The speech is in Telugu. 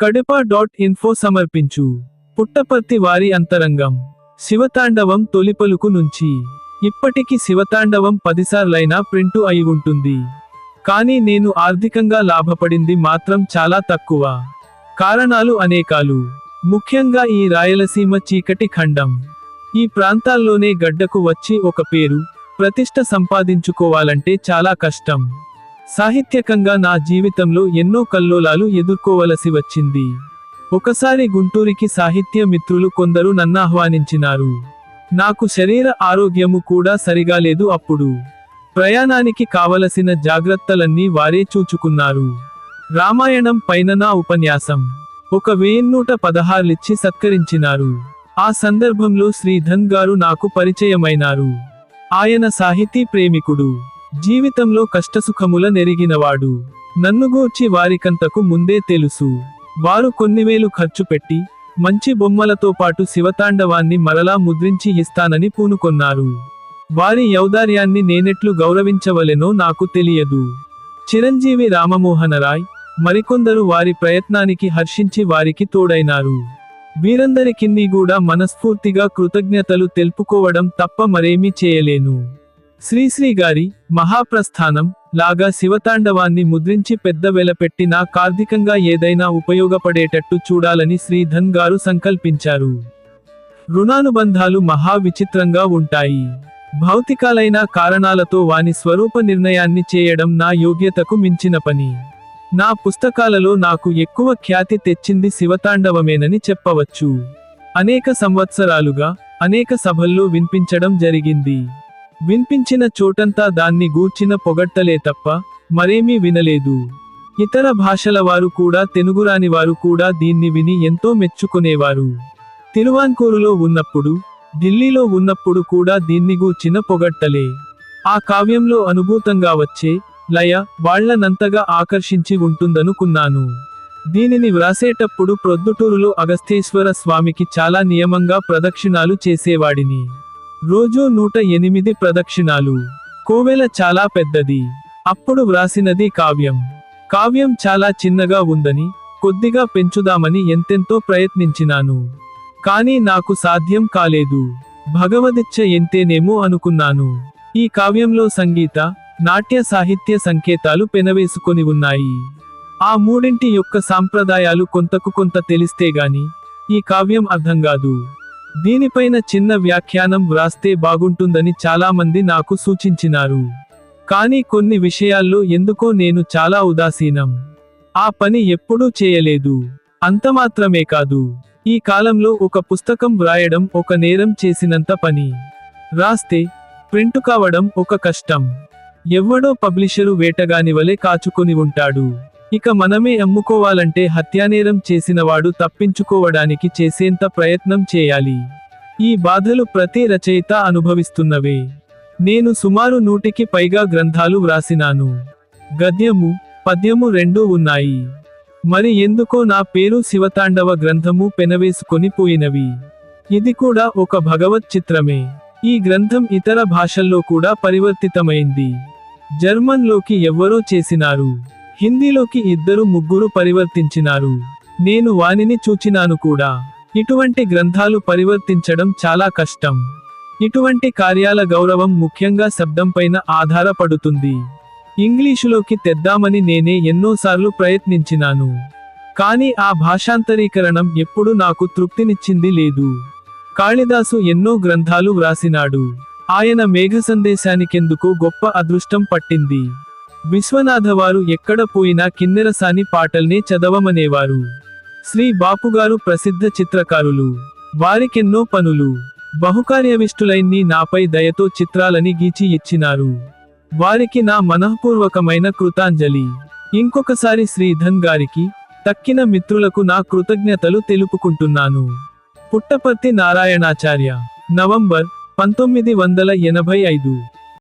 కడప డాట్ ఇన్ఫో సమర్పించు. పుట్టపర్తి వారి అంతరంగం. శివతాండవం తొలిపలుకు నుంచి. ఇప్పటికి శివతాండవం పదిసార్లైనా ప్రింటు అయి ఉంటుంది. కానీ నేను ఆర్థికంగా లాభపడింది మాత్రం చాలా తక్కువ. కారణాలు అనేకాలు. ముఖ్యంగా ఈ రాయలసీమ చీకటి ఖండం. ఈ ప్రాంతాల్లోనే గడ్డకు వచ్చి ఒక పేరు ప్రతిష్ట సంపాదించుకోవాలంటే చాలా కష్టం. సాహిత్యకంగా నా జీవితంలో ఎన్నో కల్లోలాలు ఎదుర్కోవలసి వచ్చింది. ఒకసారి గుంటూరికి సాహిత్య మిత్రులు కొందరు నన్ను ఆహ్వానించినారు. నాకు శరీర ఆరోగ్యము కూడా సరిగా లేదు అప్పుడు. ప్రయాణానికి కావలసిన జాగ్రత్తలన్నీ వారే చూచుకున్నారు. రామాయణం పైన నా ఉపన్యాసం. ఒక వెయ్యిన్నూట పదహార్లిచ్చి సత్కరించినారు. ఆ సందర్భంలో శ్రీధన్ గారు నాకు పరిచయమైనారు. ఆయన సాహితీ ప్రేమికుడు. జీవితంలో కష్టసుఖముల నెరిగినవాడు. నన్ను గూర్చి వారికంతకు ముందే తెలుసు. వారు కొన్నివేలు ఖర్చు పెట్టి మంచి బొమ్మలతో పాటు శివతాండవాన్ని మరలా ముద్రించి ఇస్తానని పూనుకొన్నారు. వారి యౌదార్యాన్ని నేనెట్లు గౌరవించవలెనో నాకు తెలియదు. చిరంజీవి రామమోహనరాయ్ మరికొందరు వారి ప్రయత్నానికి హర్షించి వారికి తోడైనారు. వీరందరికిన్నీ కూడా మనస్ఫూర్తిగా కృతజ్ఞతలు తెలుపుకోవడం తప్ప మరేమీ చేయలేను. శ్రీశ్రీ గారి మహాప్రస్థానం లాగా శివతాండవాన్ని ముద్రించి పెద్ద వెలపెట్టినా నా ఏదైనా ఉపయోగపడేటట్టు చూడాలని శ్రీధన్ గారు సంకల్పించారు. రుణానుబంధాలు మహా విచిత్రంగా ఉంటాయి. భౌతికాలైన కారణాలతో వాని స్వరూప నిర్ణయాన్ని చేయడం నా యోగ్యతకు మించిన పని. నా పుస్తకాలలో నాకు ఎక్కువ ఖ్యాతి తెచ్చింది శివతాండవమేనని చెప్పవచ్చు. అనేక సంవత్సరాలుగా అనేక సభల్లో వినిపించడం జరిగింది. వినిపించిన చోటంతా దాన్ని గూర్చిన పొగట్టలే తప్ప మరేమీ వినలేదు. ఇతర భాషల వారు కూడా తెలుగురాని వారు కూడా దీన్ని విని ఎంతో మెచ్చుకునేవారు. తిరువాన్కూరులో ఉన్నప్పుడు ఢిల్లీలో ఉన్నప్పుడు కూడా దీన్ని గూర్చిన పొగట్టలే ఆ కావ్యంలో అనుభూతంగా వచ్చే లయ వాళ్ళనంతగా ఆకర్షించి ఉంటుందనుకున్నాను. దీనిని వ్రాసేటప్పుడు ప్రొద్దుటూరులో అగస్తేశ్వర స్వామికి చాలా నియమంగా ప్రదక్షిణాలు చేసేవాడిని. రోజూ నూట ఎనిమిది ప్రదక్షిణాలు. కోవెల చాలా పెద్దది. అప్పుడు వ్రాసినది కావ్యం. కావ్యం చాలా చిన్నగా ఉందని కొద్దిగా పెంచుదామని ఎంతెంతో ప్రయత్నించినాను. కానీ నాకు సాధ్యం కాలేదు. భగవదిచ్చ ఎంతేనేమో అనుకున్నాను. ఈ కావ్యంలో సంగీత నాట్య సాహిత్య సంకేతాలు పెనవేసుకొని ఉన్నాయి. ఆ మూడింటి యొక్క సాంప్రదాయాలు కొంతకు కొంత తెలిస్తే గాని ఈ కావ్యం అర్థం కాదు. దీనిపైన చిన్న వ్యాఖ్యానం వ్రాస్తే బాగుంటుందని చాలామంది నాకు సూచించినారు. కానీ కొన్ని విషయాల్లో ఎందుకో నేను చాలా ఉదాసీనం. ఆ పని ఎప్పుడూ చేయలేదు. అంతమాత్రమే కాదు. ఈ కాలంలో ఒక పుస్తకం వ్రాయడం ఒక నేరం చేసినంత పని. రాస్తే ప్రింటు కావడం ఒక కష్టం. ఎవ్వడో పబ్లిషరు వేటగాని వలె కాచుకొని ఉంటాడు. ఇక మనమే అమ్ముకోవాలంటే హత్యానేరం చేసినవాడు తప్పించుకోవడానికి చేసేంత ప్రయత్నం చేయాలి. ఈ బాధలు ప్రతి రచయిత అనుభవిస్తున్నవే. నేను సుమారు నూటికి పైగా గ్రంథాలు వ్రాసినాను. గద్యము పద్యము రెండూ ఉన్నాయి. మరి ఎందుకో నా పేరు శివతాండవ గ్రంథము పెనవేసుకొని పోయినవి. ఇది కూడా ఒక భగవత్ చిత్రమే. ఈ గ్రంథం ఇతర భాషల్లో కూడా పరివర్తితమైంది. జర్మన్లోకి ఎవ్వరో చేసినారు. హిందీలోకి ఇద్దరు ముగ్గురు పరివర్తించినారు. నేను వానిని చూచినాను కూడా. ఇటువంటి గ్రంథాలు పరివర్తించడం చాలా కష్టం. ఇటువంటి కార్యాల గౌరవం ముఖ్యంగా శబ్దంపైన ఆధారపడుతుంది. ఇంగ్లీషులోకి తెద్దామని నేనే ఎన్నోసార్లు ప్రయత్నించినాను. కానీ ఆ భాషాంతరీకరణం ఎప్పుడు నాకు తృప్తినిచ్చింది లేదు. కాళిదాసు ఎన్నో గ్రంథాలు వ్రాసినాడు. ఆయన మేఘ సందేశానికెందుకో గొప్ప అదృష్టం పట్టింది. విశ్వనాథవారు ఎక్కడ పోయినా కిన్నెరసాని పాటల్నే చదవమనేవారు. శ్రీ బాపుగారు ప్రసిద్ధ చిత్రకారులు. వారికెన్నో పనులు. బహుకార్యవిష్టులైన్ని నాపై దయతో చిత్రాలని గీచి ఇచ్చినారు. వారికి నా మనఃపూర్వకమైన కృతాంజలి. ఇంకొకసారి శ్రీధన్ గారికి తక్కిన మిత్రులకు నా కృతజ్ఞతలు తెలుపుకుంటున్నాను. పుట్టపర్తి నారాయణాచార్య నవంబర్ పంతొమ్మిది వందల ఎనభై ఐదు.